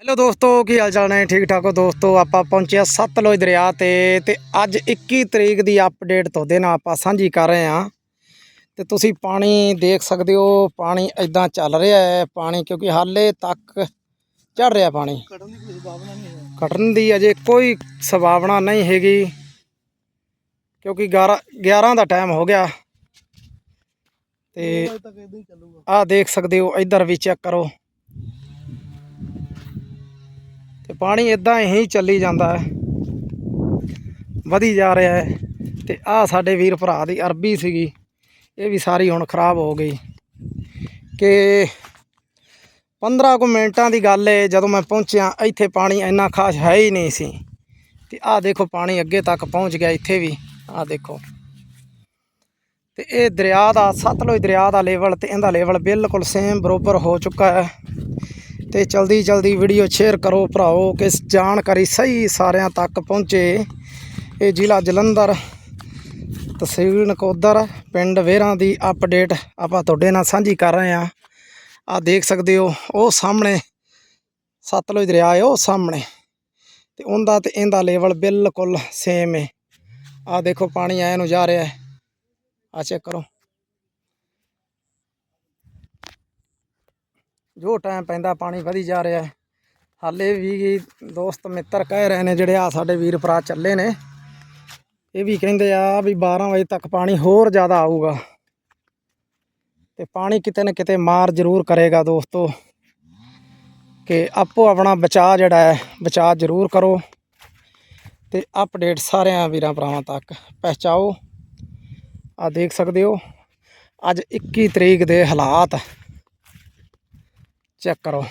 Hello ਦੋਸਤੋ ਕੀ ਹਾਲ ਚਾਲ ਨੇ? ਠੀਕ ਠਾਕ ਹੋ ਦੋਸਤੋ? ਆਪਾਂ ਪਹੁੰਚੇ ਆ ਸਤਲੁਜ ਦਰਿਆ ਤੇ ਤੇ ਅੱਜ 21 ਤਰੀਕ ਦੀ ਅਪਡੇਟ ਤੁਹਾਡੇ ਨਾਲ ਆਪਾਂ ਸਾਂਝੀ ਕਰ ਰਹੇ ਹਾਂ। ਤੇ ਤੁਸੀਂ ਪਾਣੀ ਦੇਖ ਸਕਦੇ ਹੋ ਪਾਣੀ ਇਦਾਂ ਚੱਲ ਰਿਹਾ ਹੈ ਪਾਣੀ ਕਿਉਂਕਿ ਹਾਲੇ ਤੱਕ ਚੜ ਰਿਹਾ ਪਾਣੀ। ਕੱਢਣ ਦੀ ਕੋਈ ਸੰਭਾਵਨਾ ਨਹੀਂ ਹੈ। ਘਟਣ ਦੀ ਅਜੇ ਕੋਈ ਸੰਭਾਵਨਾ ਨਹੀਂ ਹੈਗੀ ਕਿਉਂਕਿ 11 11 ਦਾ ਟਾਈਮ ਹੋ ਗਿਆ। ਤੇ ਆਹ ਦੇਖ ਸਕਦੇ ਹੋ ਇੱਧਰ ਵੀ ਚੈੱਕ ਕਰੋ। ਤੇ ਪਾਣੀ ਇਦਾਂ ਹੀ ਚੱਲੀ ਜਾਂਦਾ ਹੈ। ਵਧੀ ਜਾ ਰਿਹਾ ਹੈ ਤੇ ਆਹ ਸਾਡੇ ਵੀਰ ਭਰਾ ਦੀ ਅਰਬੀ ਸੀਗੀ, ਇਹ ਵੀ ਸਾਰੀ ਹੁਣ ਖਰਾਬ ਹੋ ਗਈ। ਕਿ 15 ਕੁ ਮਿੰਟਾਂ ਦੀ ਗੱਲ ਏ, ਜਦੋਂ ਮੈਂ ਪਹੁੰਚਿਆ, ਇੱਥੇ ਪਾਣੀ ਇੰਨਾ ਖਾਸ ਹੈ ਹੀ ਨਹੀਂ ਸੀ। ਤੇ ਆਹ ਦੇਖੋ ਪਾਣੀ ਅੱਗੇ ਤੱਕ ਪਹੁੰਚ ਗਿਆ ਇੱਥੇ ਵੀ, ਆਹ ਦੇਖੋ। ਤੇ ਇਹ ਦਰਿਆ ਦਾ, ਸਤਲੁਜ ਦਰਿਆ ਦਾ ਲੈਵਲ ਤੇ ਇਹਦਾ ਲੈਵਲ ਬਿਲਕੁਲ ਸੇਮ ਬਰੋਬਰ ਹੋ ਚੁੱਕਾ ਹੈ। ਤੇ ਜਲਦੀ ਜਲਦੀ ਵੀਡੀਓ ਸ਼ੇਅਰ ਕਰੋ ਭਰਾਓ ਕਿ ਜਾਣਕਾਰੀ ਸਹੀ ਸਾਰਿਆਂ ਤੱਕ ਪਹੁੰਚੇ। ਇਹ ਜ਼ਿਲ੍ਹਾ ਜਲੰਧਰ, ਤਹਿਸੀਲ ਨਕੋਦਰ, ਪਿੰਡ ਵੇਰਾਂ ਦੀ ਅਪਡੇਟ ਆਪਾਂ ਤੁਹਾਡੇ ਨਾਲ ਸਾਂਝੀ ਕਰ ਰਹੇ ਹਾਂ। ਆ ਦੇਖ ਸਕਦੇ ਹੋ, ਉਹ ਸਾਹਮਣੇ ਸਤਲੁਜ ਦਰਿਆ ਹੈ, ਉਹ ਸਾਹਮਣੇ। ਤੇ ਉਹਦਾ ਤੇ ਇਹਦਾ ਲੈਵਲ ਬਿਲਕੁਲ ਸੇਮ ਹੈ। ਆ ਦੇਖੋ, ਪਾਣੀ ਆਇਆ ਨੂੰ ਜਾ ਰਿਹਾ ਹੈ। ਆ ਚੈੱਕ ਕਰੋ। ਜੋ ਟਾਈਮ ਪੈਂਦਾ ਪਾਣੀ ਵਧੀ ਜਾ ਰਿਹਾ ਹੈ। ਹਾਲੇ ਵੀ ਦੋਸਤ ਮਿੱਤਰ ਕਹਿ ਰਹੇ ਨੇ ਜਿਹੜੇ ਆ ਸਾਡੇ ਵੀਰ ਭਰਾ ਚੱਲੇ ਨੇ। ਇਹ ਵੀ ਕਹਿੰਦੇ ਆ ਵੀ 12 ਵਜੇ ਤੱਕ ਪਾਣੀ ਹੋਰ ਜ਼ਿਆਦਾ ਆਊਗਾ। ਤੇ ਪਾਣੀ ਕਿਤੇ ਨਾ ਕਿਤੇ ਮਾਰ ਜ਼ਰੂਰ ਕਰੇਗਾ ਦੋਸਤੋ। ਕਿ ਆਪੋ ਆਪਣਾ ਬਚਾਅ ਜਿਹੜਾ ਹੈ, ਬਚਾਅ ਜ਼ਰੂਰ ਕਰੋ। ਤੇ ਅਪਡੇਟ ਸਾਰਿਆਂ ਵੀਰਾਂ ਭਰਾਵਾਂ ਤੱਕ ਪਹੁੰਚਾਓ। ਆ ਦੇਖ ਸਕਦੇ ਹੋ, ਅੱਜ 21 ਤਰੀਕ ਦੇ ਹਾਲਾਤ। ਚੈੱਕ ਕਰੋ